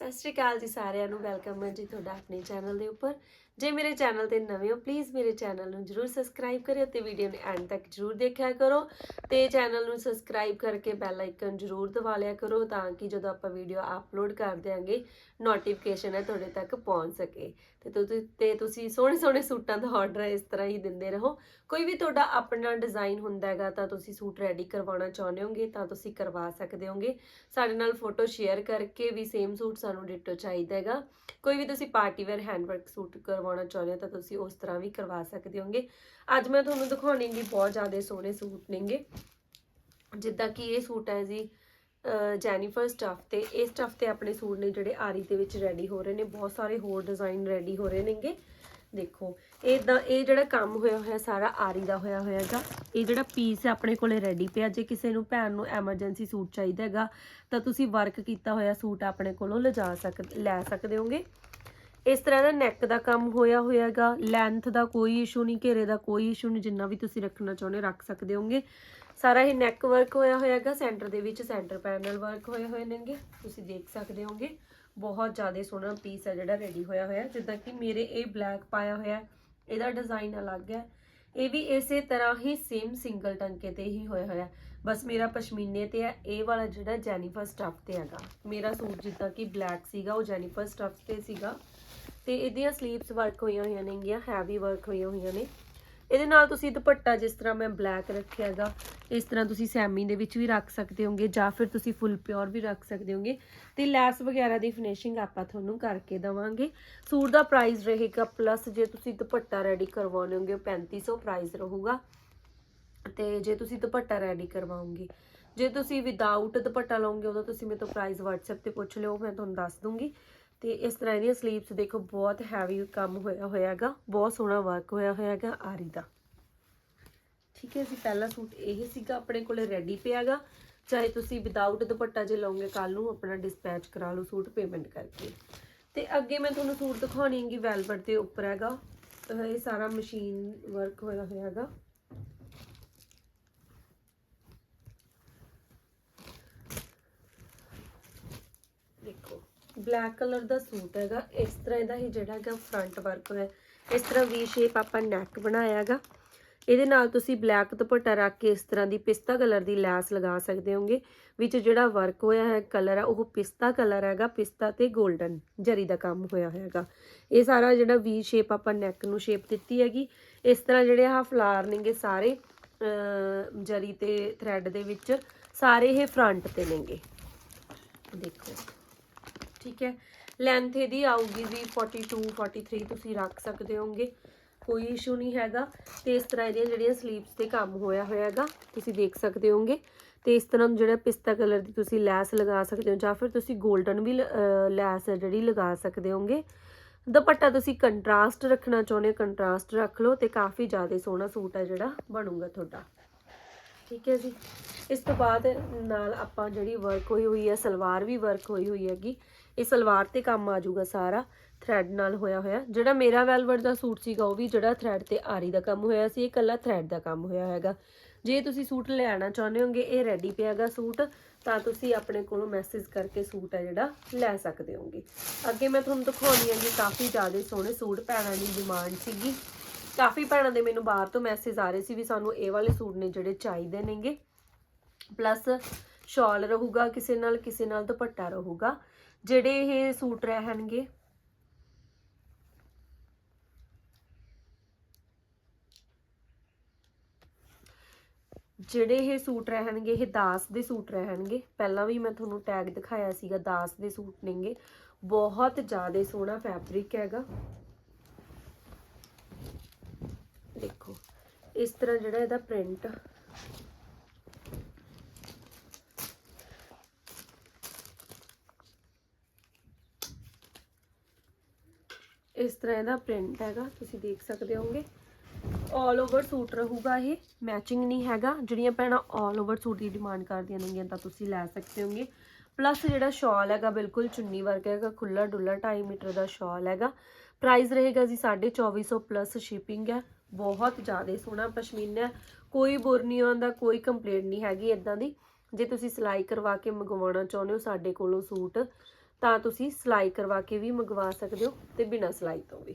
ਸਤਿ ਸ਼੍ਰੀ ਅਕਾਲ ਜੀ ਸਾਰਿਆਂ ਨੂੰ, ਵੈਲਕਮ ਹੈ ਜੀ ਤੁਹਾਡਾ ਆਪਣੇ ਚੈਨਲ ਦੇ ਉੱਪਰ। ਜੇ ਮੇਰੇ ਚੈਨਲ ਤੇ ਨਵੇਂ ਹੋ ਪਲੀਜ਼ ਮੇਰੇ ਚੈਨਲ ਨੂੰ ਜਰੂਰ ਸਬਸਕ੍ਰਾਈਬ ਕਰਿਓ ਤੇ ਵੀਡੀਓ ਨੂੰ ਐਂਡ ਤੱਕ ਜਰੂਰ ਦੇਖਿਆ ਕਰੋ ਤੇ ਚੈਨਲ ਨੂੰ ਸਬਸਕ੍ਰਾਈਬ ਕਰਕੇ ਬੈਲ ਆਈਕਨ ਜਰੂਰ ਦਬਾ ਲਿਆ ਕਰੋ ਤਾਂ ਕਿ ਜਦੋਂ ਆਪਾਂ ਵੀਡੀਓ ਅਪਲੋਡ ਕਰ ਦਿਆਂਗੇ ਨੋਟੀਫਿਕੇਸ਼ਨ ਹੈ ਤੁਹਾਡੇ ਤੱਕ ਪਹੁੰਚ ਸਕੇ। ਤੇ ਤੁਸੀਂ ਤੇ ਤੁਸੀਂ ਸੋਹਣੇ ਸੋਹਣੇ ਸੂਟਾਂ ਦਾ ਆਰਡਰ ਇਸ ਤਰ੍ਹਾਂ ਹੀ ਦਿੰਦੇ ਰਹੋ। ਕੋਈ ਵੀ ਤੁਹਾਡਾ ਆਪਣਾ ਡਿਜ਼ਾਈਨ ਹੁੰਦਾ ਹੈਗਾ, ਤਾਂ ਤੁਸੀਂ ਸੂਟ ਰੈਡੀ ਕਰਵਾਉਣਾ ਚਾਹੁੰਦੇ ਹੋਗੇ, ਤਾਂ ਤੁਸੀਂ ਕਰਵਾ ਸਕਦੇ ਹੋਗੇ। ਸਾਡੇ ਨਾਲ ਫੋਟੋ ਸ਼ੇਅਰ ਕਰਕੇ ਵੀ ਸੇਮ ਸੂਟ ਸਾਨੂੰ ਡਿਟੋ ਚਾਹੀਦਾ ਹੈਗਾ। ਕੋਈ ਵੀ ਤੁਸੀਂ ਪਾਰਟੀ ਵੇਅਰ ਹੈਂਡਵਰਕ ਸੂਟ ਕਰਵਾਉਣਾ ਚਾਹੁੰਦੇ ਹੋ, ਤਾਂ ਤੁਸੀਂ ਉਸ ਤਰ੍ਹਾਂ ਵੀ ਕਰਵਾ ਸਕਦੇ ਹੋਗੇ। ਅੱਜ ਮੈਂ ਤੁਹਾਨੂੰ ਦਿਖਾਉਣੀ ਵੀ ਬਹੁਤ ਜ਼ਿਆਦਾ ਸੋਹਣੇ ਸੂਟ ਨੇਗੇ। ਜਿੱਦਾਂ ਕਿ ਇਹ ਸੂਟ ਹੈ ਜੀ ਜੈਨੀਫਰ ਸਟਫ ਤੇ, ਇਹ ਸਟਫ ਤੇ ਆਪਣੇ ਸੂਟ ਨੇ ਜਿਹੜੇ ਆਰੀ ਦੇ ਵਿੱਚ ਰੈਡੀ ਹੋ ਰਹੇ ਨੇ, ਬਹੁਤ ਸਾਰੇ ਹੋਰ ਡਿਜ਼ਾਈਨ ਰੈਡੀ ਹੋ ਰਹੇ ਨੇਗੇ। ਦੇਖੋ ਇਦਾਂ ਇਹ ਜਿਹੜਾ ਕੰਮ ਹੋਇਆ ਹੋਇਆ, ਸਾਰਾ ਆਰੀ ਦਾ ਹੋਇਆ ਹੋਇਆ ਹੈਗਾ। ਇਹ ਜਿਹੜਾ ਪੀਸ ਆਪਣੇ ਕੋਲੇ ਰੈਡੀ ਪਿਆ, ਜੇ ਕਿਸੇ ਨੂੰ ਭੈਣ ਨੂੰ ਐਮਰਜੈਂਸੀ ਸੂਟ ਚਾਹੀਦਾ ਹੈਗਾ, ਤਾਂ ਤੁਸੀਂ ਵਰਕ ਕੀਤਾ ਹੋਇਆ ਸੂਟ ਆਪਣੇ ਕੋਲੋਂ ਲਿਜਾ ਸਕ, ਲੈ ਸਕਦੇ ਹੋਗੇ। ਇਸ ਤਰ੍ਹਾਂ ਦਾ ਨੈਕ ਦਾ ਕੰਮ ਹੋਇਆ ਹੋਇਆ ਹੈਗਾ। ਲੈਂਥ ਦਾ ਕੋਈ ਇਸ਼ੂ ਨਹੀਂ, ਘੇਰੇ ਦਾ ਕੋਈ ਇਸ਼ੂ ਨਹੀਂ, ਜਿੰਨਾ ਵੀ ਤੁਸੀਂ ਰੱਖਣਾ ਚਾਹੁੰਦੇ ਰੱਖ ਸਕਦੇ ਹੋਗੇ। ਸਾਰਾ ਇਹ ਨੈਕ ਵਰਕ ਹੋਇਆ ਹੋਇਆ ਹੈਗਾ ਸੈਂਟਰ ਦੇ ਵਿੱਚ ਸੈਂਟਰ ਪੈਨਲ ਵਰਕ ਹੋਏ ਹੋਏ ਨੇਗੇ। ਤੁਸੀਂ ਦੇਖ ਸਕਦੇ ਹੋਗੇ, ਬਹੁਤ ਜ਼ਿਆਦਾ ਸੋਹਣਾ ਪੀਸ ਹੈ ਜਿਹੜਾ ਰੈਡੀ ਹੋਇਆ ਹੋਇਆ। ਜਿੱਦਾਂ ਕਿ ਮੇਰੇ ਇਹ ਬਲੈਕ ਪਾਇਆ ਹੋਇਆ ਇਹਦਾ ਡਿਜ਼ਾਈਨ ਅਲੱਗ ਹੈ। ਇਹ ਵੀ ਇਸੇ ਤਰ੍ਹਾਂ ਹੀ ਸੇਮ ਸਿੰਗਲ ਟੰਕੇ ਤੇ ਹੀ ਹੋਇਆ ਹੋਇਆ ਬਸ ਮੇਰਾ ਪਸ਼ਮੀਨੇ ਤੇ ਹੈ, ਇਹ ਵਾਲਾ ਜਿਹੜਾ ਜੈਨੀਫਰ ਸਟਫ ਤੇ ਹੈਗਾ। ਮੇਰਾ ਸੂਟ ਜਿੱਦਾਂ ਕਿ ਬਲੈਕ ਸੀਗਾ, ਉਹ ਜੈਨੀਫਰ ਸਟਫ ਤੇ ਸੀਗਾ। ਤੇ ਇਹਦੀਆਂ ਸਲੀਵਸ ਵਰਕ ਹੋਈਆਂ ਹੋਈਆਂ ਨੇਗੀਆਂ ਹੈਵੀ ਵਰਕ ਹੋਈਆਂ ਹੋਈਆਂ ਨੇ। ਇਹਦੇ ਨਾਲ ਤੁਸੀਂ ਦੁਪੱਟਾ ਜਿਸ ਤਰ੍ਹਾਂ ਮੈਂ ਬਲੈਕ ਰੱਖਿਆ ਹੈਗਾ, ਇਸ ਤਰ੍ਹਾਂ ਤੁਸੀਂ ਸੈਮੀ ਦੇ ਵਿੱਚ ਵੀ ਰੱਖ ਸਕਦੇ ਹੋਗੇ ਜਾਂ ਫਿਰ ਤੁਸੀਂ ਫੁੱਲ ਪਿਓਰ ਵੀ ਰੱਖ ਸਕਦੇ ਹੋਗੇ। ਤੇ ਲੈਸ ਵਗੈਰਾ ਦੀ ਫਿਨਿਸ਼ਿੰਗ ਆਪਾਂ ਤੁਹਾਨੂੰ ਕਰਕੇ ਦਵਾਂਗੇ। ਸੂਟ ਦਾ ਪ੍ਰਾਈਸ ਰਹੇਗਾ ਪਲੱਸ ਜੇ ਤੁਸੀਂ ਦੁਪੱਟਾ ਰੈਡੀ ਕਰਵਾਉਣੇ ਹੋਗੇ 3500 ਪ੍ਰਾਈਸ ਰਹੂਗਾ। ਤੇ ਜੇ ਤੁਸੀਂ ਦੁਪੱਟਾ ਰੈਡੀ ਕਰਵਾਉਂਗੇ ਜੇ ਤੁਸੀਂ ਵਿਦਆਊਟ ਦੁਪੱਟਾ ਲਓਗੇ ਉਹਦਾ ਤੁਸੀਂ ਮੇਰੇ ਤੋਂ ਪ੍ਰਾਈਸ WhatsApp ਤੇ ਪੁੱਛ ਲਿਓ, ਮੈਂ ਤੁਹਾਨੂੰ ਦੱਸ ਦੂੰਗੀ। ਤੇ ਇਸ ਤਰ੍ਹਾਂ ਇਹਦੀਆਂ ਸਲੀਵਸ ਦੇਖੋ, ਬਹੁਤ ਹੈਵੀ ਕੰਮ ਹੋਇਆ ਹੋਇਆ ਹੈਗਾ ਬਹੁਤ ਸੋਹਣਾ ਵਰਕ ਹੋਇਆ ਹੋਇਆ ਹੈਗਾ ਆਰੀ ਦਾ। ਠੀਕ ਹੈ ਜੀ, ਪਹਿਲਾ ਸੂਟ ਇਹ ਸੀਗਾ ਆਪਣੇ ਕੋਲੇ ਰੈਡੀ ਪਿਆਗਾ। ਚਾਹੇ ਤੁਸੀਂ ਵਿਦਆਊਟ ਦੁਪੱਟਾ ਜੇ ਲਓਗੇ ਕੱਲ ਨੂੰ ਆਪਣਾ ਡਿਸਪੈਚ ਕਰਾ ਲਓ ਸੂਟ ਪੇਮੈਂਟ ਕਰਕੇ। ਤੇ ਅੱਗੇ ਮੈਂ ਤੁਹਾਨੂੰ ਸੂਟ ਦਿਖਾਉਣੀ ਹੈਗੀ ਵੈਲਵਟ ਦੇ ਉੱਪਰ ਹੈਗਾ। ਇਹ ਸਾਰਾ ਮਸ਼ੀਨ ਵਰਕ ਹੋਇਆ ਹੋਇਆ ਹੈਗਾ ਦੇਖੋ ਬਲੈਕ ਕਲਰ ਦਾ ਸੂਟ ਹੈਗਾ। ਇਸ ਤਰ੍ਹਾਂ ਇਹਦਾ ਹੀ ਜਿਹੜਾ ਹੈਗਾ ਫਰੰਟ ਵਰਕ ਹੋਇਆ। ਇਸ ਤਰ੍ਹਾਂ ਵੀ ਸ਼ੇਪ ਆਪਾਂ ਨੈਕ ਬਣਾਇਆ ਹੈਗਾ। ਇਹਦੇ ਨਾਲ ਤੁਸੀਂ ਬਲੈਕ ਦੁਪੱਟਾ ਰੱਖ ਕੇ ਇਸ ਤਰ੍ਹਾਂ ਦੀ ਪਿਸਤਾ ਕਲਰ ਦੀ ਲੈਸ ਲਗਾ ਸਕਦੇ ਹੋਗੇ। ਵਿੱਚ ਜਿਹੜਾ ਵਰਕ ਹੋਇਆ ਹੈ ਕਲਰ ਆ, ਉਹ ਪਿਸਤਾ ਕਲਰ ਹੈਗਾ। ਪਿਸਤਾ ਤੇ 골ਡਨ ਜਰੀ ਦਾ ਕੰਮ ਹੋਇਆ ਹੈਗਾ। ਇਹ ਸਾਰਾ ਜਿਹੜਾ ਵੀ ਸ਼ੇਪ ਆਪਾਂ ਨੈਕ ਨੂੰ ਸ਼ੇਪ ਦਿੱਤੀ ਹੈਗੀ। ਇਸ ਤਰ੍ਹਾਂ ਜਿਹੜੇ ਆਹ ਫਲਾਰ ਨੇਗੇ ਸਾਰੇ ਜਰੀ ਤੇ ਥ੍ਰੈਡ ਦੇ ਵਿੱਚ, ਸਾਰੇ ਇਹ ਫਰੰਟ ਤੇ ਨੇਗੇ। ਦੇਖੋ। ਠੀਕ ਹੈ? ਲੈਂਥ ਇਹਦੀ ਆਊਗੀ ਜੀ 42 43 ਤੁਸੀਂ ਰੱਖ ਸਕਦੇ ਹੋਗੇ ਕੋਈ ਇਸ਼ੂ ਨਹੀਂ ਹੈਗਾ। ਤੇ ਇਸ ਤਰ੍ਹਾਂ ਇਹਦੀਆਂ ਜਿਹੜੀਆਂ ਸਲੀਵਸ ਤੇ ਕੰਮ ਹੋਇਆ ਹੋਇਆ ਹੈਗਾ, ਤੁਸੀਂ ਦੇਖ ਸਕਦੇ ਹੋਗੇ ਤੇ ਇਸ ਤਰ੍ਹਾਂ ਜਿਹੜਾ ਪਿਸਤਾ ਕਲਰ ਦੀ ਤੁਸੀਂ ਲੈਸ ਲਗਾ ਸਕਦੇ ਹੋ, ਜਾਂ ਫਿਰ ਤੁਸੀਂ 골ਡਨ ਵੀ ਲ- ਲੈਸ ਹੈ ਜਿਹੜੀ ਲਗਾ ਸਕਦੇ ਹੋਗੇ ਦੁਪੱਟਾ ਤੁਸੀਂ ਕੰਟਰਾਸਟ ਰੱਖਣਾ ਚਾਹੁੰਦੇ ਹੋ ਕੰਟਰਾਸਟ ਰੱਖ ਲਓ ਤੇ ਕਾਫੀ ਜ਼ਿਆਦਾ ਸੋਹਣਾ ਸੂਟ ਹੈ ਜਿਹੜਾ ਬਣੂਗਾ ਤੁਹਾਡਾ। ਠੀਕ ਹੈ ਜੀ? ਇਸ ਤੋਂ ਬਾਅਦ ਨਾਲ ਆਪਾਂ ਜਿਹੜੀ ਵਰਕ ਹੋਈ ਹੋਈ ਹੈ, ਸਲਵਾਰ ਵੀ ਵਰਕ ਹੋਈ ਹੋਈ ਹੈਗੀ। ਇਹ ਸਲਵਾਰ ਤੇ ਕੰਮ ਆ ਜਾਊਗਾ ਸਾਰਾ ਥ੍ਰੈਡ ਨਾਲ ਹੋਇਆ ਹੋਇਆ। ਜਿਹੜਾ ਮੇਰਾ ਵੈਲਵਟ ਦਾ ਸੂਟ ਸੀਗਾ, ਉਹ ਵੀ ਜਿਹੜਾ ਥ੍ਰੈਡ ਤੇ ਆਰੀ ਦਾ ਕੰਮ ਹੋਇਆ ਸੀ, ਇਹ ਕੱਲਾ ਥ੍ਰੈਡ ਦਾ ਕੰਮ ਹੋਇਆ ਹੈਗਾ। ਜੇ ਤੁਸੀਂ ਸੂਟ ਲੈਣਾ ਚਾਹੁੰਦੇ ਹੋਗੇ, ਇਹ ਰੈਡੀ ਪਿਆਗਾ ਸੂਟ, ਤਾਂ ਤੁਸੀਂ ਆਪਣੇ ਕੋਲੋਂ ਮੈਸੇਜ ਕਰਕੇ ਸੂਟ ਹੈ ਜਿਹੜਾ ਲੈ ਸਕਦੇ ਹੋਗੇ। ਅੱਗੇ ਮੈਂ ਤੁਹਾਨੂੰ ਦਿਖਾਉਣੀ ਹੈਗੀ ਕਾਫੀ ਜ਼ਿਆਦਾ ਸੋਹਣੇ ਸੂਟ, ਭੈਣਾਂ ਦੀ ਡਿਮਾਂਡ ਸੀਗੀ। ਕਾਫੀ ਭੈਣਾਂ ਦੇ ਮੈਨੂੰ ਬਾਹਰ ਤੋਂ ਮੈਸੇਜ ਆ ਰਹੇ ਸੀ ਵੀ ਸਾਨੂੰ ਇਹ ਵਾਲੇ ਸੂਟ ਨੇ ਜਿਹੜੇ ਚਾਹੀਦੇ ਨੇਗੇ। ਪਲੱਸ ਸ਼ਾਲ ਰਹੂਗਾ, ਕਿਸੇ ਨਾਲ ਕਿਸੇ ਨਾਲ ਦੁਪੱਟਾ ਰਹੂਗਾ। ਜਿਹੜੇ ਇਹ ਸੂਟ ਰਹਿਣਗੇ। ਜਿਹੜੇ ਇਹ ਸੂਟ ਰਹਿਣਗੇ, ਇਹ ਦਾਸ ਦੇ ਸੂਟ ਰਹਿਣਗੇ। ਪਹਿਲਾਂ ਵੀ ਮੈਂ ਤੁਹਾਨੂੰ ਟੈਗ ਦਿਖਾਇਆ ਸੀਗਾ, ਦਾਸ ਦੇ ਸੂਟ ਨੇਗੇ। ਬਹੁਤ ਜ਼ਿਆਦਾ ਸੋਹਣਾ ਫੈਬਰਿਕ ਹੈਗਾ। ਦੇਖੋ, ਇਸ ਤਰ੍ਹਾਂ ਜਿਹੜਾ ਇਹਦਾ ਪ੍ਰਿੰਟ ਇਸ ਤਰ੍ਹਾਂ ਇਹਦਾ ਪ੍ਰਿੰਟ ਹੈਗਾ, ਤੁਸੀਂ ਦੇਖ ਸਕਦੇ ਹੋਗੇ ਆਲ ਓਵਰ ਸੂਟ ਰਹੂਗਾ ਇਹ ਮੈਚਿੰਗ ਨਹੀਂ ਹੈਗਾ। ਜਿਹੜੀਆਂ ਭੈਣਾਂ ਆਲ ਓਵਰ ਸੂਟ ਦੀ ਡਿਮਾਂਡ ਕਰਦੀਆਂ ਨੇਗੀਆਂ, ਤਾਂ ਤੁਸੀਂ ਲੈ ਸਕਦੇ ਹੋਗੇ ਪਲੱਸ ਜਿਹੜਾ ਸ਼ਾਲ ਹੈਗਾ, ਬਿਲਕੁਲ ਚੁੰਨੀ ਵਰਗਾ ਹੈਗਾ ਖੁੱਲਾ ਡੁੱਲਾ 2.5 ਮੀਟਰ ਦਾ ਸ਼ਾਲ ਹੈਗਾ। ਪ੍ਰਾਈਸ ਰਹੇਗਾ ਜੀ 2450 ਪਲੱਸ ਸ਼ਿਪਿੰਗ ਹੈ। ਬਹੁਤ ਜ਼ਿਆਦਾ ਸੋਹਣਾ ਪਸ਼ਮੀਨਾ ਕੋਈ ਬੁਰ ਨਹੀਂ ਆਉਂਦਾ, ਕੋਈ ਕੰਪਲੇਂਟ ਨਹੀਂ ਹੈਗੀ ਇਦਾਂ ਦੀ। ਜੇ ਤੁਸੀਂ ਸਿਲਾਈ ਕਰਵਾ ਕੇ ਮੰਗਵਾਉਣਾ ਚਾਹੁੰਦੇ ਹੋ ਸਾਡੇ ਕੋਲੋਂ ਸੂਟ ਤਾਂ ਤੁਸੀਂ ਸਿਲਾਈ ਕਰਵਾ ਕੇ ਵੀ ਮੰਗਵਾ ਸਕਦੇ ਹੋ ਤੇ ਬਿਨਾਂ ਸਿਲਾਈ ਤੋਂ ਵੀ।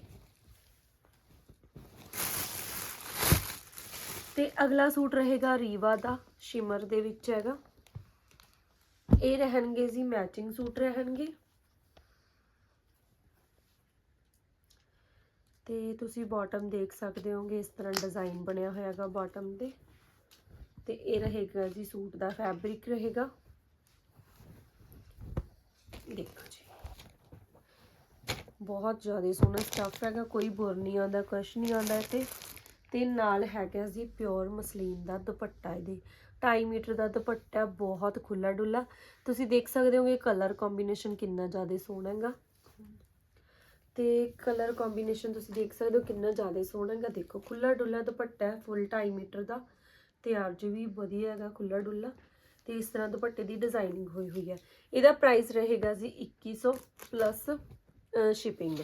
ਤੇ ਅਗਲਾ ਸੂਟ ਰਹੇਗਾ ਰੀਵਾ ਦਾ, ਸ਼ਿਮਰ ਦੇ ਵਿੱਚ ਹੈਗਾ। ਇਹ ਰਹਿਣਗੇ ਜੀ ਮੈਚਿੰਗ ਸੂਟ ਰਹਿਣਗੇ। ਤੇ ਤੁਸੀਂ ਬਾਟਮ ਦੇਖ ਸਕਦੇ ਹੋਗੇ, ਇਸ ਤਰ੍ਹਾਂ ਡਿਜ਼ਾਈਨ ਬਣਿਆ ਹੋਇਆ ਹੈਗਾ ਬਾਟਮ ਤੇ ਤੇ ਇਹ ਰਹੇਗਾ ਜੀ ਸੂਟ ਦਾ ਫੈਬਰਿਕ ਰਹੇਗਾ। ਦੇਖੋ ਜੀ। ਬਹੁਤ ਜ਼ਿਆਦਾ ਸੋਹਣਾ ਸਟਫ ਹੈਗਾ, ਕੋਈ ਬੁਰ ਨਹੀਂ ਆਉਂਦਾ, ਕੁਛ ਨਹੀਂ ਆਉਂਦਾ ਇੱਥੇ। ਤੇ ਨਾਲ ਹੈਗਾ ਜੀ ਪਿਓਰ ਮਸਲੀਨ ਦਾ ਦੁਪੱਟਾ ਇਹਦੇ। 2.5 ਮੀਟਰ ਦਾ ਦੁਪੱਟਾ, ਬਹੁਤ ਖੁੱਲਾ ਡੁੱਲਾ ਤੁਸੀਂ ਦੇਖ ਸਕਦੇ ਹੋਗੇ ਕਲਰ ਕੰਬੀਨੇਸ਼ਨ ਕਿੰਨਾ ਜ਼ਿਆਦਾ ਸੋਹਣਾ ਹੈਗਾ। ਤੇ ਕਲਰ ਕੰਬੀਨੇਸ਼ਨ ਤੁਸੀਂ ਦੇਖ ਸਕਦੇ ਹੋ ਕਿੰਨਾ ਜ਼ਿਆਦਾ ਸੋਹਣਾ ਹੈਗਾ। ਦੇਖੋ ਖੁੱਲਾ ਡੁੱਲਾ ਦੁਪੱਟਾ ਹੈ ਫੁੱਲ 2.5 ਮੀਟਰ ਦਾ। ਤੇ ਅਰਜ ਵੀ ਵਧੀਆ ਹੈਗਾ ਖੁੱਲਾ ਡੁੱਲਾ ਤੇ ਇਸ ਤਰ੍ਹਾਂ ਦੁਪੱਟੇ ਦੀ ਡਿਜ਼ਾਈਨਿੰਗ ਹੋਈ ਹੋਈ ਹੈ। ਇਹਦਾ ਪ੍ਰਾਈਸ ਰਹੇਗਾ ਜੀ 2100 ਪਲੱਸ ਸ਼ਿਪਿੰਗ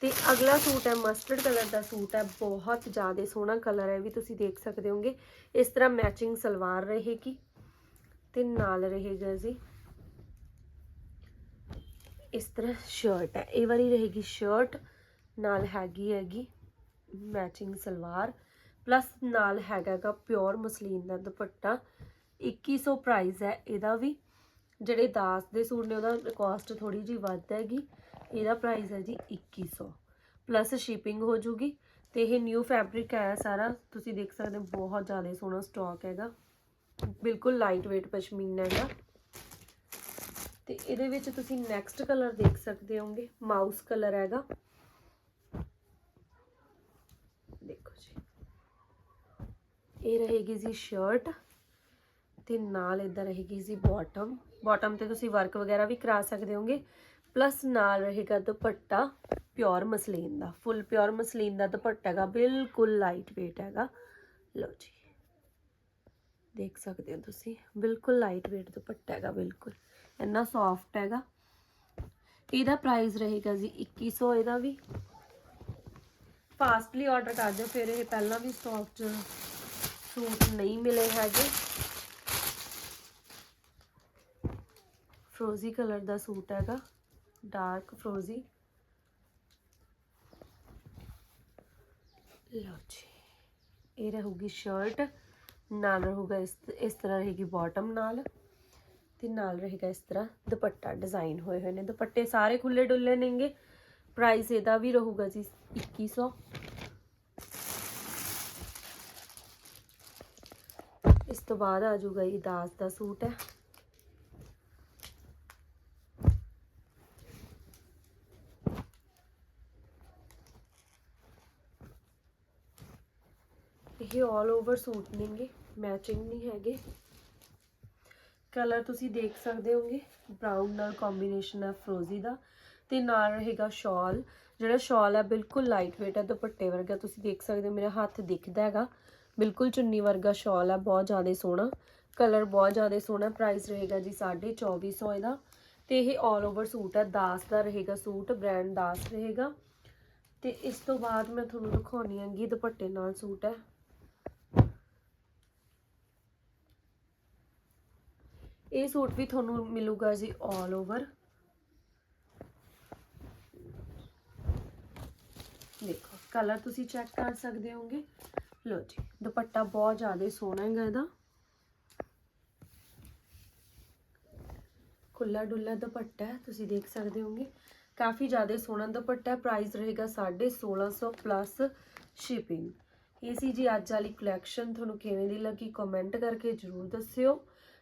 ਤੇ ਅਗਲਾ ਸੂਟ ਹੈ ਮਸਟਰਡ ਕਲਰ ਦਾ ਸੂਟ ਹੈ, ਬਹੁਤ ਜ਼ਿਆਦਾ ਸੋਹਣਾ ਕਲਰ ਹੈ ਵੀ ਤੁਸੀਂ ਦੇਖ ਸਕਦੇ ਹੋਗੇ। ਇਸ ਤਰ੍ਹਾਂ ਮੈਚਿੰਗ ਸਲਵਾਰ ਰਹੇਗੀ ਤੇ ਨਾਲ ਰਹੇਗਾ ਜੀ। ਇਸ ਤਰ੍ਹਾਂ ਸ਼ਰਟ ਹੈ, ਇਹ ਵਾਲੀ ਰਹੇਗੀ ਸ਼ਰਟ ਨਾਲ ਹੈਗੀ ਹੈਗੀ ਮੈਚਿੰਗ ਸਲਵਾਰ ਪਲੱਸ ਨਾਲ ਹੈਗਾਗਾ ਪਿਓਰ ਮਸਲੀਨ ਦਾ ਦੁਪੱਟਾ 2100 ਪ੍ਰਾਈਸ ਹੈ ਇਹਦਾ ਵੀ। ਜਿਹੜੇ ਦਾਸ ਦੇ ਸੂਟ ਨੇ ਉਹਦਾ ਕਾਸਟ ਥੋੜੀ ਜੀ ਵੱਧ ਹੈਗੀ, ਇਹਦਾ ਪ੍ਰਾਈਸ ਹੈ ਜੀ 2100 ਪਲੱਸ ਸ਼ਿਪਿੰਗ ਹੋ ਜੂਗੀ ਤੇ ਇਹ ਨਿਊ ਫੈਬਰਿਕ ਆਇਆ ਸਾਰਾ। ਤੁਸੀਂ ਦੇਖ ਸਕਦੇ ਹੋ ਬਹੁਤ ਜ਼ਿਆਦਾ ਸੋਹਣਾ ਸਟਾਕ ਹੈਗਾ। ਬਿਲਕੁਲ ਲਾਈਟ weight ਪਸ਼ਮੀਨਾ ਹੈਗਾ। ਤੇ ਇਹਦੇ ਵਿੱਚ ਤੁਸੀਂ ਨੈਕਸਟ ਕਲਰ ਦੇਖ ਸਕਦੇ ਹੋਗੇ ਮਾਊਸ ਕਲਰ ਹੈਗਾ ਦੇਖੋ ਜੀ ਇਹ ਰਹੇਗੀ ਜੀ ਸ਼ਰਟ ਤੇ ਨਾਲ ਇਦਾਂ ਰਹੇਗੀ ਜੀ ਬਾਟਮ ਬਾਟਮ ਤੇ ਤੁਸੀਂ ਵਰਕ ਵਗੈਰਾ ਵੀ ਕਰਾ ਸਕਦੇ ਹੋਗੇ। ਪਲੱਸ ਨਾਲ ਰਹੇਗਾ ਦੁਪੱਟਾ ਪਿਓਰ ਮਸਲੀਨ ਦਾ। ਫੁੱਲ ਪਿਓਰ ਮਸਲੀਨ ਦਾ ਦੁਪੱਟਾ ਹੈਗਾ, ਬਿਲਕੁਲ ਲਾਈਟ weight ਹੈਗਾ। ਲਓ ਜੀ। ਦੇਖ ਸਕਦੇ ਹੋ ਤੁਸੀਂ, ਬਿਲਕੁਲ ਲਾਈਟ weight ਦੁਪੱਟਾ ਹੈਗਾ, ਬਿਲਕੁਲ। ਇੰਨਾ ਸੌਫਟ ਹੈਗਾ। ਇਹਦਾ ਪ੍ਰਾਈਸ ਰਹੇਗਾ ਜੀ 2100 ਇਹਦਾ ਵੀ। ਫਾਸਟਲੀ ਆਰਡਰ ਕਰ ਦਿਓ, ਫਿਰ ਇਹ ਪਹਿਲਾਂ ਵੀ ਸਟਾਕ 'ਚ ਸੂਟ ਨਹੀਂ ਮਿਲੇ ਹੈਗੇ। ਫਰੋਜ਼ੀ ਕਲਰ ਦਾ ਸੂਟ ਹੈਗਾ। ਡਾਰਕ ਫਰੋਜ਼ੀ ਲਓ ਜੀ, ਇਹ ਰਹੂਗੀ ਸ਼ਰਟ ਨਾਲ ਰਹੂਗਾ ਇਸ ਇਸ ਤਰ੍ਹਾਂ ਰਹੇਗੀ ਬਾਟਮ ਨਾਲ। ਤੇ ਨਾਲ ਰਹੇਗਾ ਇਸ ਤਰ੍ਹਾਂ ਦੁਪੱਟਾ ਡਿਜ਼ਾਈਨ ਹੋਏ ਹੋਏ ਨੇ। ਦੁਪੱਟੇ ਸਾਰੇ ਖੁੱਲੇ ਡੁੱਲੇ ਨੇਗੇ। ਪ੍ਰਾਈਸ ਇਹਦਾ ਵੀ ਰਹੂਗਾ ਜੀ 2100 ਤੋਂ ਬਾਅਦ ਆ ਜਾਊਗਾ ਇਹ ਦਾਸ ਦਾ ਸੂਟ ਹੈ। ਇਹ 올 ਓਵਰ ਸੂਟ ਨੇਗੇ ਮੈਚਿੰਗ ਨਹੀਂ ਹੈਗੇ। ਕਲਰ ਤੁਸੀਂ ਦੇਖ ਸਕਦੇ ਹੋਗੇ ਬ੍ਰਾਊਨ ਨਾਲ ਕੰਬੀਨੇਸ਼ਨ ਹੈ ਫਰੋਜ਼ੀ ਦਾ ਤੇ ਨਾਲ ਰਹੇਗਾ ਸ਼ਾਲ ਜਿਹੜਾ ਸ਼ਾਲ ਹੈ ਬਿਲਕੁਲ ਲਾਈਟ weight ਹੈ, ਦੁਪੱਟੇ ਵਰਗਾ ਤੁਸੀਂ ਦੇਖ ਸਕਦੇ ਹੋ, ਮੇਰਾ ਹੱਥ ਦਿਖਦਾ ਹੈਗਾ। ਬਿਲਕੁਲ ਚੁੰਨੀ ਵਰਗਾ ਸ਼ਾਲ ਹੈ ਬਹੁਤ ਜ਼ਿਆਦਾ ਸੋਹਣਾ। ਕਲਰ ਬਹੁਤ ਜ਼ਿਆਦਾ ਸੋਹਣਾ ਪ੍ਰਾਈਸ ਰਹੇਗਾ ਜੀ 2450 ਇਹਦਾ। ਤੇ ਇਹ 올 ਓਵਰ ਸੂਟ ਹੈ ਦਾਸ ਦਾ ਰਹੇਗਾ ਸੂਟ ਬ੍ਰਾਂਡ ਦਾਸ ਰਹੇਗਾ। ਤੇ ਇਸ ਤੋਂ ਬਾਅਦ ਮੈਂ ਤੁਹਾਨੂੰ ਦਿਖਾਉਣੀ ਆਂਗੀ ਦੁਪੱਟੇ ਨਾਲ ਸੂਟ ਹੈ ਇਹ ਸੂਟ ਵੀ ਤੁਹਾਨੂੰ ਮਿਲੂਗਾ ਜੀ 올 ਓਵਰ ਦੇਖੋ ਕਲਰ ਤੁਸੀਂ ਚੈੱਕ ਕਰ ਸਕਦੇ ਹੋਗੇ ਲੋ ਜੀ, ਦੁਪੱਟਾ ਬਹੁਤ ਜ਼ਿਆਦਾ ਸੋਹਣਾ ਹੈਗਾ ਇਹਦਾ। ਖੁੱਲਾ ਡੁੱਲਾ ਦੁਪੱਟਾ ਤੁਸੀਂ ਦੇਖ ਸਕਦੇ ਹੋਗੇ। ਕਾਫੀ ਜ਼ਿਆਦਾ ਸੋਹਣਾ ਦੁਪੱਟਾ ਪ੍ਰਾਈਸ ਰਹੇਗਾ 1650 ਪਲੱਸ ਸ਼ਿਪਿੰਗ ਇਹ ਸੀ ਜੀ ਅੱਜ ਵਾਲੀ ਕਲੈਕਸ਼ਨ ਤੁਹਾਨੂੰ ਕਿਵੇਂ ਦੀ ਲੱਗੀ ਕਮੈਂਟ ਕਰਕੇ ਜਰੂਰ ਦੱਸਿਓ।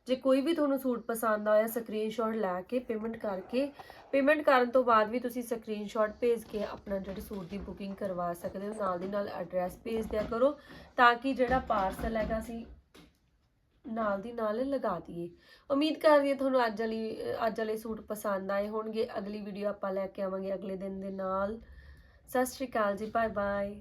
ਜੇ ਕੋਈ ਵੀ ਤੁਹਾਨੂੰ ਸੂਟ ਪਸੰਦ ਆਇਆ ਸਕਰੀਨਸ਼ਾਟ ਲੈ ਕੇ ਪੇਮੈਂਟ ਕਰਕੇ ਪੇਮੈਂਟ ਕਰਨ ਤੋਂ ਬਾਅਦ ਵੀ ਤੁਸੀਂ ਸਕਰੀਨਸ਼ਾਟ ਭੇਜ ਕੇ ਆਪਣਾ ਜਿਹੜੇ ਸੂਟ ਦੀ ਬੁਕਿੰਗ ਕਰਵਾ ਸਕਦੇ ਹੋ, ਨਾਲ ਦੀ ਨਾਲ ਐਡਰੈਸ ਭੇਜ ਦਿਆ ਕਰੋ, ਤਾਂ ਕਿ ਜਿਹੜਾ ਪਾਰਸਲ ਹੈਗਾ ਸੀ ਨਾਲ ਦੀ ਨਾਲ ਲਗਾ ਦਈਏ। ਉਮੀਦ ਕਰਦੀ ਹਾਂ ਤੁਹਾਨੂੰ ਅੱਜ ਵਾਲੀ, ਅੱਜ ਵਾਲੇ ਸੂਟ ਪਸੰਦ ਆਏ ਹੋਣਗੇ। ਅਗਲੀ ਵੀਡੀਓ ਆਪਾਂ ਲੈ ਕੇ ਆਵਾਂਗੇ ਅਗਲੇ ਦਿਨ ਦੇ ਨਾਲ। ਸਤਿ ਸ਼੍ਰੀ ਅਕਾਲ ਜੀ ਬਾਏ ਬਾਏ